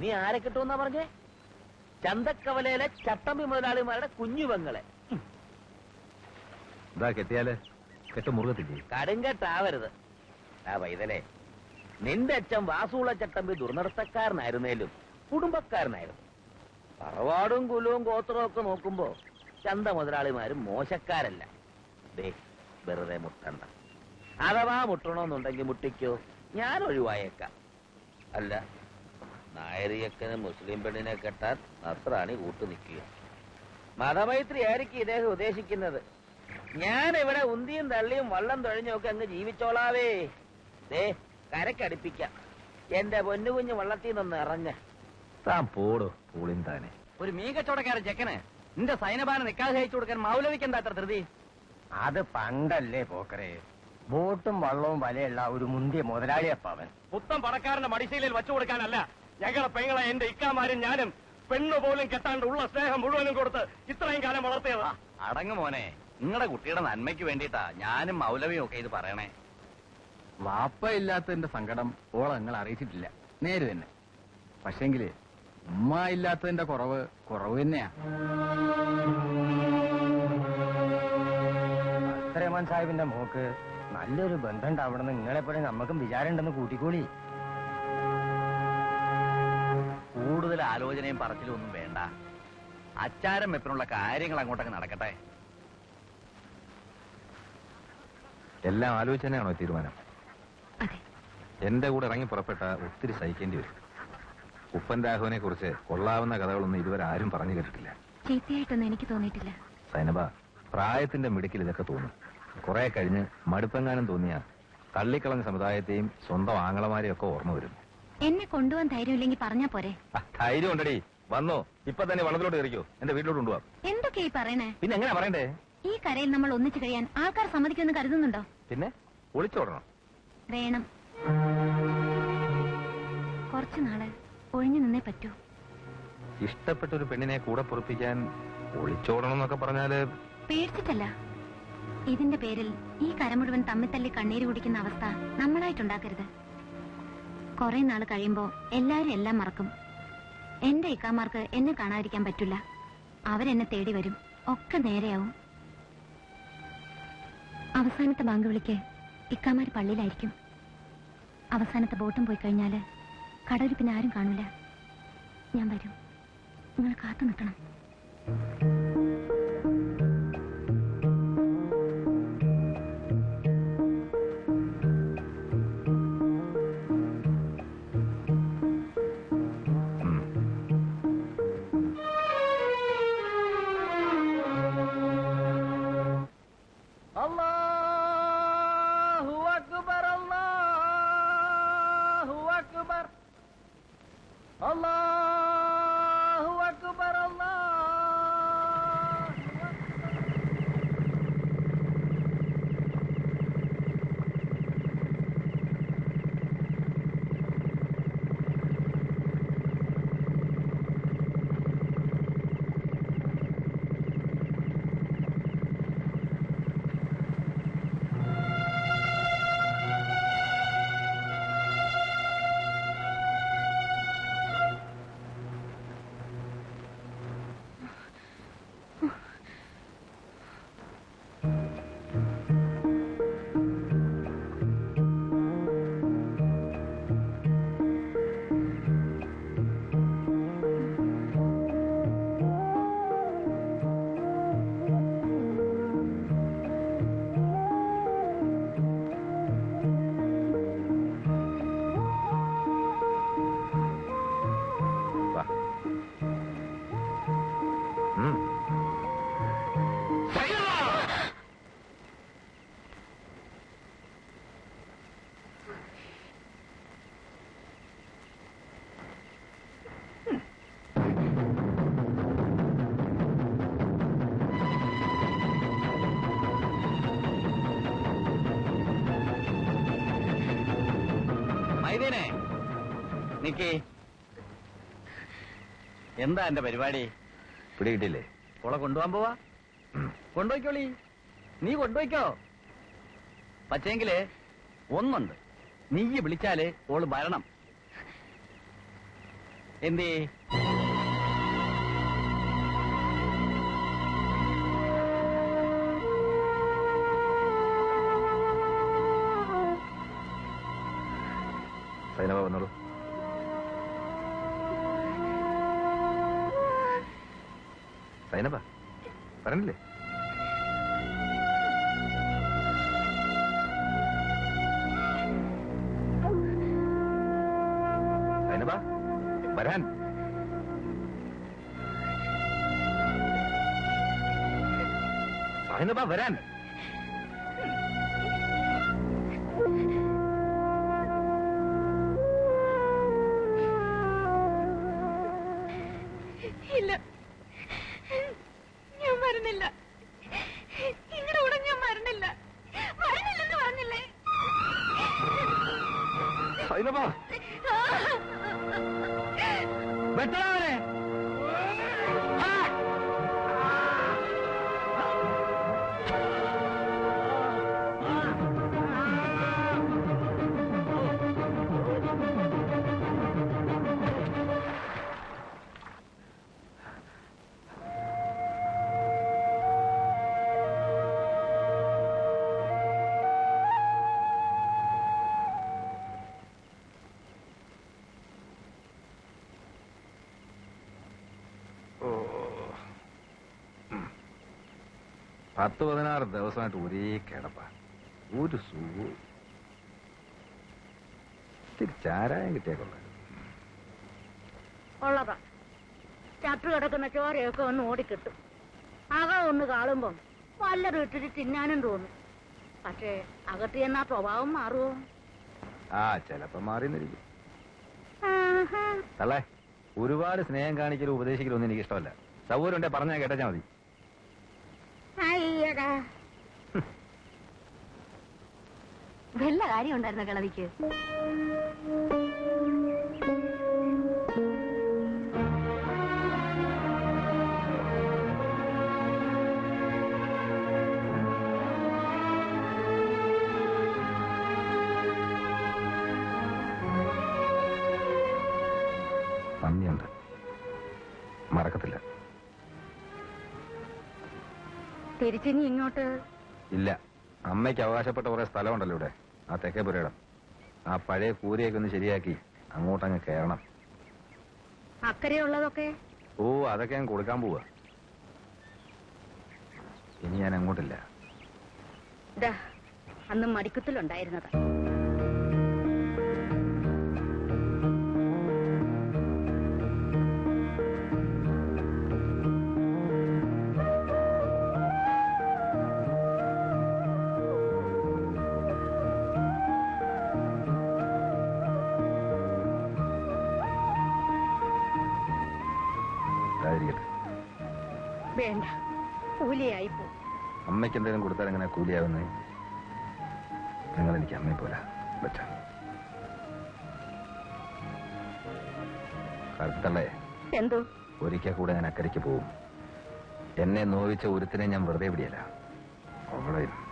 നീ ആരെ കിട്ടുമെന്നാ പറഞ്ഞേ? ചന്തക്കവലയിലെ ചട്ടമ്പി മുതലാളിമാരുടെ കുഞ്ഞുപെങ്ങളെ ഇതാ കെട്ടിയാൽ? കെട്ട് മുറുകത്തില്ലേ? കടുങ്കട്ടാവരുത് ആ വൈതലേ നിന്റെ അച്ഛൻ വാസുള്ള ചട്ടമ്പി ദുർനടത്തക്കാരനായിരുന്നേലും കുടുംബക്കാരനായിരുന്നു. പറവാടും കുലവും ഗോത്രവും ഒക്കെ നോക്കുമ്പോ ചന്ത മുതലാളിമാരും മോശക്കാരല്ല. ദേ വെറുതെ മുട്ടണ്ട. അഥവാ മുട്ടണമെന്നുണ്ടെങ്കിൽ മുട്ടിക്കോ ഞാൻ ഒഴിവായേക്കാം. അല്ല നായരിയക്കന് മുസ്ലിം പെണ്ണിനെ കെട്ടാൻ നസ്രാണി കൂട്ടു നിൽക്കുക. മതമൈത്രി ആയിരിക്കും ഇദ്ദേഹം ഉദ്ദേശിക്കുന്നത്. ഞാൻ ഇവിടെ ഉന്തിയും തള്ളിയും വള്ളം തുഴഞ്ഞൊക്കെ അങ്ങ് ജീവിച്ചോളാവേ. ദേ കരക്കടുപ്പിക്കാം. എന്റെ പൊന്നു കുഞ്ഞ് വള്ളത്തിൽ നിന്ന് ഇറങ്ങ. താൻ പോടോ പൂളിൻ താനെ. ഒരു മീകച്ചോടക്കാരൻ ചെക്കന് നിന്റെ സൈനബാന നിക്കാതെ കഴിച്ചു കൊടുക്കാൻ മൗലവിക്കെന്താ അത്ര ധൃതി? അത് പണ്ടല്ലേ പോക്കറേ. ബോട്ടും വള്ളവും വലയുള്ള ഒരു മുന്തിയ മുതലാളിയപ്പ അവൻ പുത്തം പണക്കാരന്റെ മടിശീലയിൽ വച്ചു കൊടുക്കാനല്ല. ഞങ്ങളെ പെങ്ങളെ എന്റെ ഇക്കാമാരും ഞാനും പെണ്ണു പോലും കെട്ടാണ്ട് ഉള്ള സ്നേഹം മുഴുവനും കൊടുത്ത് ഇത്രയും കാലം വളർത്തിയതാ. അടങ്ങു മോനെ. നിങ്ങളുടെ കുട്ടിയുടെ നന്മയ്ക്ക് വേണ്ടിട്ടാ ഞാനും മൗലവിയും ഒക്കെ ഇത് പറയണേ. വാപ്പ ഇല്ലാത്തതിന്റെ സങ്കടം ഓളെ നിങ്ങൾ അറിയിച്ചിട്ടില്ല. നേര് തന്നെ. പക്ഷെങ്കിൽ ഉമ്മ ഇല്ലാത്തതിന്റെ കുറവ് കുറവ് തന്നെയാ. അത്രയമാൻ സാഹിബിന്റെ മോക്ക് നല്ലൊരു ബന്ധം ഉണ്ടാവണമെന്ന് നിങ്ങളെപ്പോലെ നമുക്കും വിചാരമുണ്ടെന്ന് കൂട്ടിക്കോളി. ആലോചനയും പറച്ചിലും ഒന്നും വേണ്ട. അച്ചാരം വെപ്പിനുള്ള കാര്യങ്ങൾ അങ്ങോട്ടൊക്കെ നടക്കട്ടെ. എല്ലാം ആലോചനയാണോ തീരുമാനം? അതെ. എന്റെ കൂടെ ഇറങ്ങി പുറപ്പെട്ട ഒത്തിരി സഹിക്കേണ്ടി വരും. ഉപ്പൻ രാഘവനെ കുറിച്ച് കൊള്ളാവുന്ന കഥകളൊന്നും ഇതുവരെ ആരും പറഞ്ഞു കേട്ടിട്ടില്ല. ചീത്തയായിട്ടൊന്നും എനിക്ക് തോന്നിയിട്ടില്ല. സൈനബ പ്രായത്തിന്റെ മിടുക്കിൽ ഇതൊക്കെ തോന്നും. കുറെ കഴിഞ്ഞ് മടുപ്പെങ്ങാനും തോന്നിയ തള്ളിക്കളഞ്ഞ സമുദായത്തെയും സ്വന്തം ആങ്ങളമാരെയും ഒക്കെ ഓർമ്മ വരും എന്നെ കൊണ്ടുപോകാൻ ധൈര്യമില്ലെങ്കിൽ പറഞ്ഞാ പോരെ. ധൈര്യം ഉണ്ടടി. വന്നോ. ഇപ്പൊ തന്നെ വള്ളത്തിലോട്ട് കയറിക്കോ. എന്റെ വീട്ടിലോട്ട് കൊണ്ടുപോവാം എന്തൊക്കെ ഈ പറയണേ? പിന്നെ എങ്ങനെ പറയണ്ടേ? ഈ കരയിൽ നമ്മൾ ഒന്നിച്ചു കഴിയാൻ ആൾക്കാർ സമ്മതിക്കുമെന്ന് കരുതുന്നുണ്ടോ? പിന്നെ ഒളിച്ചോടണം വേണം. കുറച്ചു നാൾ ഒഴിഞ്ഞു നിന്നേ പറ്റൂ. ഇഷ്ടപ്പെട്ട ഒരു പെണ്ണിനെ കൂടെ പൊറപ്പിക്കാൻ ഒളിച്ചോടണം എന്നൊക്കെ പറഞ്ഞാൽ പേടിച്ചിട്ടല്ല. ഇതിന്റെ പേരിൽ ഈ കര മുഴുവൻ തമ്മിത്തല്ലി കണ്ണീര് കുടിക്കുന്ന അവസ്ഥ നമ്മളായിട്ടുണ്ടാക്കരുത്. കുറെ നാൾ കഴിയുമ്പോ എല്ലാരും എല്ലാം മറക്കും. എന്റെ ഇക്കാമാർക്ക് എന്നെ കാണാതിരിക്കാൻ പറ്റില്ല. അവരെന്നെ തേടി വരും. ഒക്കെ നേരെയാവും. അവസാനത്തെ ബാങ്ക് വിളിക്ക്. ഇക്കാമാര് പള്ളിയിലായിരിക്കും. അവസാനത്തെ ബോട്ടും പോയി കഴിഞ്ഞാൽ കടലിൽ പിന്നെ ആരും കാണൂല. ഞാൻ വരും. നിങ്ങൾ കാത്തു നിൽക്കണം. നിക്കേ. എന്താ എന്റെ പരിപാടി? പിടികിട്ടില്ലേ ഓളെ കൊണ്ടുപോകാൻ പോവാ? കൊണ്ടുപോയിക്കോളി. നീ കൊണ്ടുപോയിക്കോ. പക്ഷേങ്കിൽ ഒന്നുണ്ട്. നീ വിളിച്ചാൽ ഓൾ വരണം. എന്തേ? സൈനബ വന്നോളൂ. സൈനബ പറഞ്ഞില്ലേ? സൈനബ വരാൻ. സൈനബ വരാൻ. പത്ത് പതിനാറ് ദിവസമായിട്ട് ഒരേ കിടപ്പ. ഒരു സുഖവും ഇത്തിരി ചാരായം കിട്ടിയേക്കൊള്ള. ഉള്ളതാ. ചത്തു കിടക്കുന്ന ചോരയൊക്കെ ഒന്ന് ഓടിക്കിട്ടും. അകം ഒന്ന് കാണുമ്പം വല്ലതും ഇട്ടിട്ട് തിന്നാനും തോന്നും. പക്ഷേ അകത്ത് ചെന്നാ സ്വഭാവം മാറുമോ ആ ചിലപ്പോ മാറിന്നിരിക്കും. തള്ളേ. ഒരുപാട് സ്നേഹം കാണിക്കലും ഉപദേശിക്കലും ഒന്നും എനിക്ക് ഇഷ്ടമല്ല സൗകര്യം ഉണ്ടെ പറഞ്ഞാൽ കേട്ടാ മതി വല്ല കാര്യം ഉണ്ടായിരുന്ന കിളവിക്ക്? മറക്കത്തില്ല തിരിച്ചിനി ഇങ്ങോട്ട്? ഇല്ല. അമ്മയ്ക്ക് അവകാശപ്പെട്ട കുറെ സ്ഥലമുണ്ടല്ലോ ഇവിടെ. ആ തെക്കേ പുരയിടം. ആ പഴയ കൂരയൊക്കെ ഒന്ന് ശരിയാക്കി അങ്ങോട്ടങ്ങ് കയറണം. അക്കരെയുള്ളതൊക്കെ? ഓ അതൊക്കെ ഞാൻ കൊടുക്കാൻ പോവാ. ഇനി ഞാൻ അങ്ങോട്ടില്ല. ദാ അന്ന് മടിക്കുത്തിലുണ്ടായിരുന്നതാ. വേണ്ട. കൂലിയായി പോ. അമ്മയ്ക്ക് എന്തെങ്കിലും കൊടുത്താൽ എങ്ങനെ കൂലിയാവുന്നേ? നിങ്ങൾ എനിക്ക് അമ്മയെ പോലെ പറ്റ. കറുത്തള്ളേ എന്തോ? ഒരിക്കൽ കൂടെ ഞാൻ അക്കരയ്ക്ക് പോവും. എന്നെ നോവിച്ച ഒരുത്തിനെ ഞാൻ വെറുതെ വിടിയല്ല. അവളെയും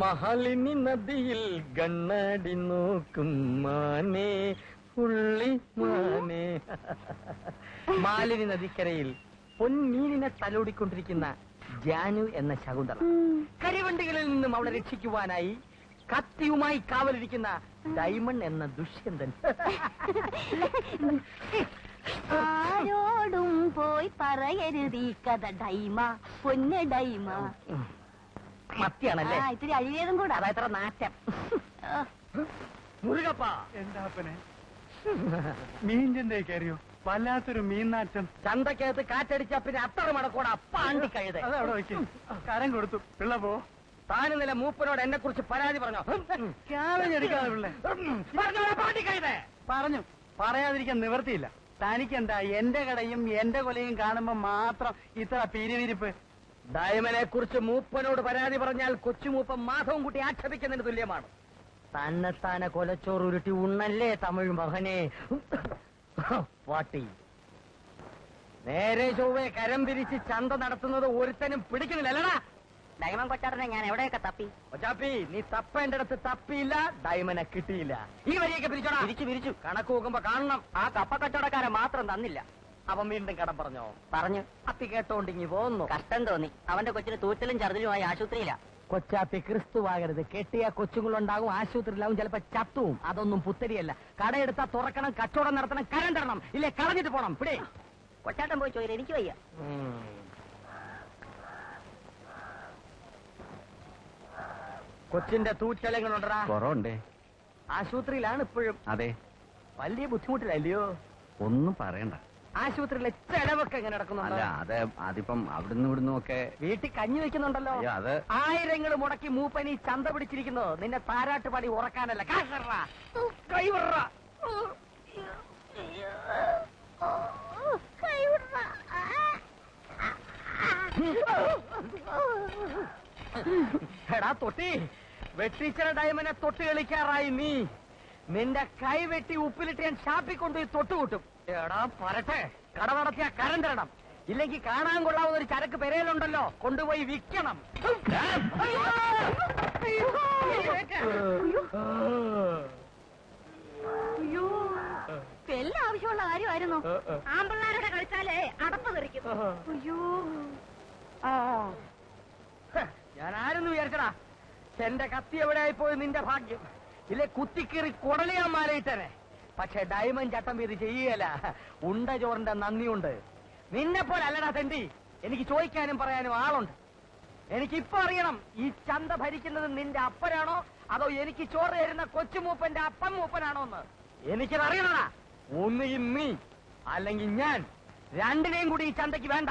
മഹാലിനി നദിയിൽ കണ്ണാടി നോക്കും മാനേ ഉള്ളി മാനേ. മാലിനി നദിക്കരയിൽ പൊന്മീനിനെ തലോടിക്കൊണ്ടിരിക്കുന്ന ജാനു എന്ന ശകുന്തള. കരിവണ്ടികളിൽ നിന്നും അവളെ രക്ഷിക്കുവാനായി കത്തിയുമായി കാവലിരിക്കുന്ന ഡയമണ്ട് എന്ന ദുഷ്യന്തൻ. ആരോടും പോയി പറയരുത് ഈ കഥ ഡൈമ. പൊന്ന ഡൈമ. മത്തിയാണല്ലേ? ആ, ഇത്തിരി അഴിയതും കൂടെ. അതാ ഇത്ര നാറ്റം. മുരുകപ്പ. എന്താ അപ്പനെ? മീൻചന്റെ കയറിയോ? വല്ലാത്തൊരു മീൻനാറ്റം. ചന്തക്കകത്ത് കാറ്റടിച്ച പിന്നെ അത്ര മണക്കൂടെ അപ്പാണ്ടി കഴുത. അതവിടെ വയ്ക്കും. കരം കൊടുത്തു. പിള്ള പോ. താന് നില മൂപ്പനോട് എന്നെ കുറിച്ച് പരാതി പറഞ്ഞോ? പറഞ്ഞു പറയാതിരിക്കാൻ നിവർത്തിയില്ല തനിക്കെന്താ എന്റെ കടയും എന്റെ കൊലയും കാണുമ്പോ മാത്രം ഇത്ര പിരിവിരിപ്പ്? ഡയമനെ കുറിച്ച് മൂപ്പനോട് പരാതി പറഞ്ഞാൽ കൊച്ചുമൂപ്പൻ മാധവും കുട്ടി ആക്ഷേപിക്കുന്നതിന് തുല്യമാണ്. തന്നെത്താനെ കൊലച്ചോറ് ഉരുട്ടി ഉണ്ണല്ലേ തമിഴ് മകനെ? പാട്ടി. നേരെ ചൊവ്വേ കരം തിരിച്ച് ചന്ത നടത്തുന്നത് ഒരുത്തനും പിടിക്കുന്നില്ലല്ലടാ. ഡയമൻ കൊച്ചാറിനെ ഞാൻ എവിടെയൊക്കെ തപ്പി? കൊച്ചാപ്പി നീ തപ്പേണ്ടടുത്ത് തപ്പിയില്ല ഡയമനെ കിട്ടിയില്ല. ഈ വരിയൊക്കെ പിരിച്ചോടാ. പിരിച്ചു പിരിച്ചു. കണക്ക് നോക്കുമ്പോ കാണണം. ആ കപ്പ കച്ചവടക്കാരെ മാത്രം തന്നില്ല. അവൻ വീണ്ടും കടം പറഞ്ഞോ? പറഞ്ഞു. അപ്പി കേട്ടോണ്ടിങ്ങി പോന്നു. കഷ്ടം തോന്നി. അവന്റെ കൊച്ചിന് തൂറ്റലും ചർദിലുമായി ആശുപത്രിയില്ല കൊച്ചാപ്പി ക്രിസ്തുവാകരുത്. കെട്ടിയ കൊച്ചുങ്ങളുണ്ടാകും ആശുപത്രിയിലാവും ചിലപ്പോ ചത്തുവും അതൊന്നും പുത്തരിയല്ല. കടയെടുത്താ തുറക്കണം കച്ചവടം നടത്തണം കരം തരണം. ഇല്ലേ കളഞ്ഞിട്ട് പോണം. പിടി. കൊച്ചാട്ടം പോയി ചോദിച്ചു എനിക്ക് വയ്യ. കൊച്ചിന്റെ തൂറ്റലങ്ങളുണ്ടടാ കുറവുണ്ടേ. ആശുപത്രിയിലാണ് ഇപ്പോഴും. അതെ. വലിയ ബുദ്ധിമുട്ടില്ലല്ലയോ ഒന്നും പറയണ്ട. ആശുപത്രിയിലെ ചെലവൊക്കെ എങ്ങനെ നടക്കുന്നു അതെ അത് അതിപ്പം അവിടുന്ന് ഇവിടുന്നും ഒക്കെ വീട്ടിൽ കഞ്ഞി വെക്കുന്നുണ്ടല്ലോ. അയ്യോ അത് ആയിരങ്ങൾ മുടക്കി മൂപ്പനി ചന്ത പിടിച്ചിരിക്കുന്നു. നിന്നെ താരാട്ട് പാടി ഉറക്കാനല്ല കാശറാ കൈവറാ എടാ തൊട്ടി. വെട്ടിച്ചിര ഡയമനെ തൊട്ട് കളിക്കാറായി നീ. നിന്റെ കൈ വെട്ടി ഉപ്പിലിട്ട് ഞാൻ ഷാപ്പിൽ കൊണ്ടുപോയി തൊട്ടുകൂട്ടും എടാ പറട്ടെ കട നടത്തിയ കരം ഇല്ലെങ്കിൽ കാണാൻ കൊള്ളാവുന്ന ഒരു ചരക്ക് പെരയിലുണ്ടല്ലോ. കൊണ്ടുപോയി വിൽക്കണം. അയ്യോ. വല്ല ആവശ്യമുള്ള കാര്യമായിരുന്നു? ആമ്പിള്ളാരുടെ കളിച്ചാലേ അടപ്പ് തെറിക്കും. അയ്യോ. ഞാൻ ആരൊന്നും വിചാരിച്ചടാ? എന്റെ കത്തി എവിടെയായി പോയി നിന്റെ ഭാഗ്യം? ഇല്ലേ കുത്തിക്കീറി കുടലിയാൻ മാലയിട്ടനെ. പക്ഷെ ഡയമണ്ട് ചട്ടം ഇത് ചെയ്യല. ഉണ്ട ചോറിന്റെ നന്ദിയുണ്ട്. നിന്നെ പോലെ അല്ലടാ തെണ്ടി. എനിക്ക് ചോദിക്കാനും പറയാനും ആളുണ്ട്. എനിക്കിപ്പോ അറിയണം ഈ ചന്ത ഭരിക്കുന്നത് നിന്റെ അപ്പനാണോ? അതോ എനിക്ക് ചോറ് തരുന്ന കൊച്ചുമൂപ്പന്റെ അപ്പൻ മൂപ്പനാണോ എന്ന് എനിക്കത് അറിയണടാ ഒന്നുകിൽ നീ അല്ലെങ്കിൽ ഞാൻ. രണ്ടിനെയും കൂടി ഈ ചന്തയ്ക്ക് വേണ്ട.